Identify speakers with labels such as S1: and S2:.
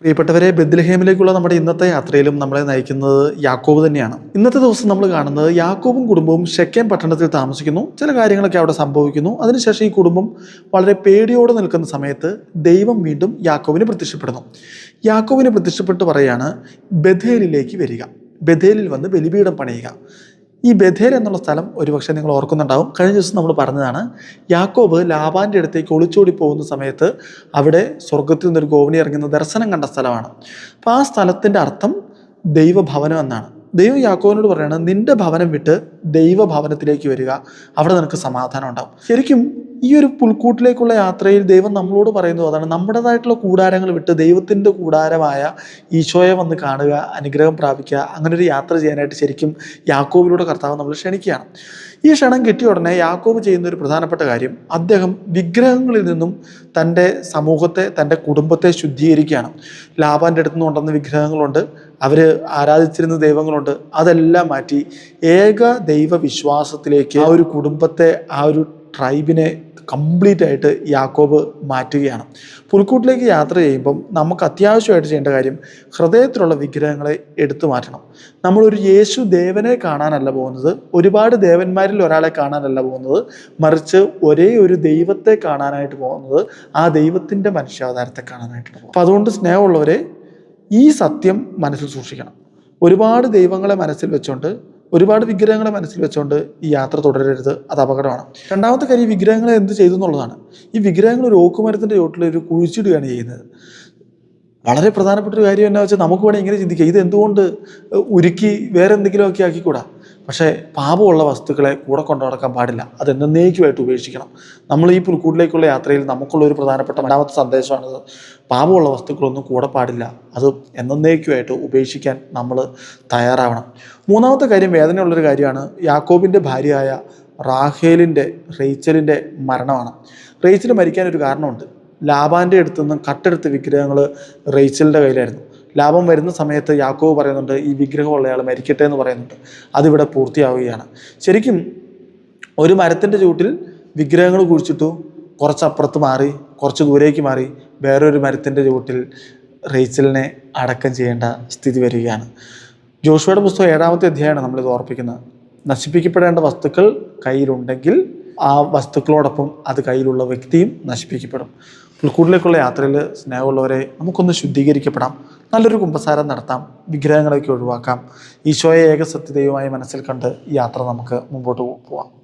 S1: പ്രിയപ്പെട്ടവരെ ബദ്ലഹേമിലേക്കുള്ള നമ്മുടെ ഇന്നത്തെ യാത്രയിലും നമ്മളെ നയിക്കുന്നത് യാക്കോബ് തന്നെയാണ്. ഇന്നത്തെ ദിവസം നമ്മൾ കാണുന്നത് യാക്കോബും കുടുംബവും ഷെക്കേം പട്ടണത്തിൽ താമസിക്കുന്നു. ചില കാര്യങ്ങളൊക്കെ അവിടെ സംഭവിക്കുന്നു. അതിനുശേഷം ഈ കുടുംബം വളരെ പേടിയോടെ നിൽക്കുന്ന സമയത്ത് ദൈവം വീണ്ടും യാക്കോവിന് പ്രത്യക്ഷപ്പെടുന്നു. യാക്കോവിന് പ്രത്യക്ഷപ്പെട്ട് പറയാണ് ബഥേലിലേക്ക് വരിക. ബഥേലിൽ വന്ന് ബലിപീഠം പണിയുക. ഈ ബഥേൽ എന്നുള്ള സ്ഥലം ഒരുപക്ഷെ നിങ്ങൾ ഓർക്കുന്നുണ്ടാവും. കഴിഞ്ഞ ദിവസം നമ്മൾ പറഞ്ഞതാണ് യാക്കോബ് ലാബാന്റെ അടുത്തേക്ക് ഒളിച്ചോടി പോകുന്ന സമയത്ത് അവിടെ സ്വർഗത്തിൽ നിന്നൊരു ഗോവണി ഇറങ്ങുന്ന ദർശനം കണ്ട സ്ഥലമാണ്. അപ്പോൾ ആ സ്ഥലത്തിന്റെ അർത്ഥം ദൈവഭവനം എന്നാണ്. ദൈവം യാക്കോവിനോട് പറയുകയാണ് നിന്റെ ഭവനം വിട്ട് ദൈവഭവനത്തിലേക്ക് വരിക. അവിടെ നിനക്ക് സമാധാനം ഉണ്ടാവും. ശരിക്കും ഈ ഒരു പുൽക്കൂട്ടിലേക്കുള്ള യാത്രയിൽ ദൈവം നമ്മളോട് പറയുന്നത് അതാണ്. നമ്മുടേതായിട്ടുള്ള കൂടാരങ്ങൾ വിട്ട് ദൈവത്തിന്റെ കൂടാരമായ ഈശോയെ വന്ന് കാണുക അനുഗ്രഹം പ്രാപിക്കുക അങ്ങനെ ഒരു യാത്ര ചെയ്യാനായിട്ട് ശരിക്കും യാക്കോബിലൂടെ കർത്താവ് നമ്മൾ ക്ഷണിക്കുകയാണ്. ഈ ക്ഷണം കിട്ടിയ ഉടനെ യാക്കോബ് ചെയ്യുന്ന ഒരു പ്രധാനപ്പെട്ട കാര്യം അദ്ദേഹം വിഗ്രഹങ്ങളിൽ നിന്നും തന്റെ സമൂഹത്തെ തന്റെ കുടുംബത്തെ ശുദ്ധീകരിക്കുകയാണ്. ലാബാന്റെ അടുത്ത് നിന്ന് വിഗ്രഹങ്ങളുണ്ട് അവർ ആരാധിച്ചിരുന്ന ദൈവങ്ങളുണ്ട് അതെല്ലാം മാറ്റി ഏക ദൈവ വിശ്വാസത്തിലേക്ക് ആ ഒരു കുടുംബത്തെ ആ ഒരു ട്രൈബിനെ കംപ്ലീറ്റ് ആയിട്ട് യാക്കോബ് മാറ്റുകയാണ്. പുൽക്കൂട്ടിലേക്ക് യാത്ര ചെയ്യുമ്പം നമുക്ക് അത്യാവശ്യമായിട്ട് ചെയ്യേണ്ട കാര്യം ഹൃദയത്തിലുള്ള വിഗ്രഹങ്ങളെ എടുത്തു മാറ്റണം. നമ്മളൊരു യേശു ദേവനെ കാണാനല്ല പോകുന്നത് ഒരുപാട് ദേവന്മാരിൽ ഒരാളെ കാണാനല്ല പോകുന്നത് മറിച്ച് ഒരേ ഒരു ദൈവത്തെ കാണാനായിട്ട് പോകുന്നത് ആ ദൈവത്തിന്റെ മനുഷ്യാവതാരത്തെ കാണാനായിട്ട് പോകും അപ്പം അതുകൊണ്ട് സ്നേഹമുള്ളവരെ ഈ സത്യം മനസ്സിൽ സൂക്ഷിക്കണം. ഒരുപാട് ദൈവങ്ങളെ മനസ്സിൽ വെച്ചുകൊണ്ട് ഒരുപാട് വിഗ്രഹങ്ങളെ മനസ്സിൽ വെച്ചുകൊണ്ട് ഈ യാത്ര തുടരരുത് അത് അപകടമാണ്. രണ്ടാമത്തെ കാര്യം വിഗ്രഹങ്ങളെ എന്ത് ചെയ്തു എന്നുള്ളതാണ്. ഈ വിഗ്രഹങ്ങൾ ഒരു ഓക്കുമരത്തിന്റെ ചോട്ടിൽ ഒരു കുഴിച്ചിടുകയാണ് ചെയ്യുന്നത്. വളരെ പ്രധാനപ്പെട്ട ഒരു കാര്യം എന്നാ വെച്ചാൽ നമുക്ക് വേണമെങ്കിൽ ഇങ്ങനെ ചിന്തിക്കുക ഇത് എന്തുകൊണ്ട് ഉരുക്കി വേറെ എന്തെങ്കിലുമൊക്കെ ആക്കിക്കൂടാ? പക്ഷേ പാപമുള്ള വസ്തുക്കളെ കൂടെ കൊണ്ടു നടക്കാൻ പാടില്ല. അത് എന്നേക്കുമായിട്ട് ഉപേക്ഷിക്കണം. നമ്മൾ ഈ പുൽക്കൂട്ടിലേക്കുള്ള യാത്രയിൽ നമുക്കുള്ള ഒരു പ്രധാനപ്പെട്ട രണ്ടാമത്തെ സന്ദേശമാണിത്. പാപമുള്ള വസ്തുക്കളൊന്നും കൂടെ പാടില്ല. അത് എന്നേക്കുമായിട്ട് ഉപേക്ഷിക്കാൻ നമ്മൾ തയ്യാറാവണം. മൂന്നാമത്തെ കാര്യം വേദനയുള്ളൊരു കാര്യമാണ്. യാക്കോബിന്റെ ഭാര്യയായ റാഹേലിന്റെ റേച്ചലിന്റെ മരണമാണ്. റേച്ചൽ മരിക്കാൻ ഒരു കാരണമുണ്ട്. ലാബാന്റെ അടുത്തുനിന്ന് കട്ടെടുത്ത് വിഗ്രഹങ്ങൾ റേച്ചലിന്റെ കയ്യിലായിരുന്നു. ലാഭം വരുന്ന സമയത്ത് യാക്കോവ് പറയുന്നുണ്ട് ഈ വിഗ്രഹമുള്ളയാൾ മരിക്കട്ടെ എന്ന് പറയുന്നുണ്ട്. അതിവിടെ പൂർത്തിയാവുകയാണ്. ശരിക്കും ഒരു മരത്തിന്റെ ചൂട്ടിൽ വിഗ്രഹങ്ങൾ കുഴിച്ചിട്ടു കുറച്ചപ്പുറത്ത് മാറി കുറച്ച് ദൂരേക്ക് മാറി വേറൊരു മരത്തിന്റെ ചൂട്ടിൽ റേച്ചലിനെ അടക്കം ചെയ്യേണ്ട സ്ഥിതി വരികയാണ്. ജോഷുവയുടെ പുസ്തകം ഏഴാമത്തെ അധ്യായമാണ് നമ്മളിത് ഓർപ്പിക്കുന്നത്. നശിപ്പിക്കപ്പെടേണ്ട വസ്തുക്കൾ കയ്യിലുണ്ടെങ്കിൽ ആ വസ്തുക്കളോടൊപ്പം അത് കയ്യിലുള്ള വ്യക്തിയും നശിപ്പിക്കപ്പെടും. പുൽക്കൂടിലേക്കുള്ള യാത്രയിൽ സ്നേഹമുള്ളവരെ നമുക്കൊന്ന് ശുദ്ധീകരിക്കപ്പെടാം. നല്ലൊരു കുമ്പസാരം നടത്താം. വിഗ്രഹങ്ങളൊക്കെ ഒഴിവാക്കാം. ഈശോയെ ഏകസത്യതയുമായി മനസ്സിൽ കണ്ട് യാത്ര നമുക്ക് മുമ്പോട്ട് പോവാം.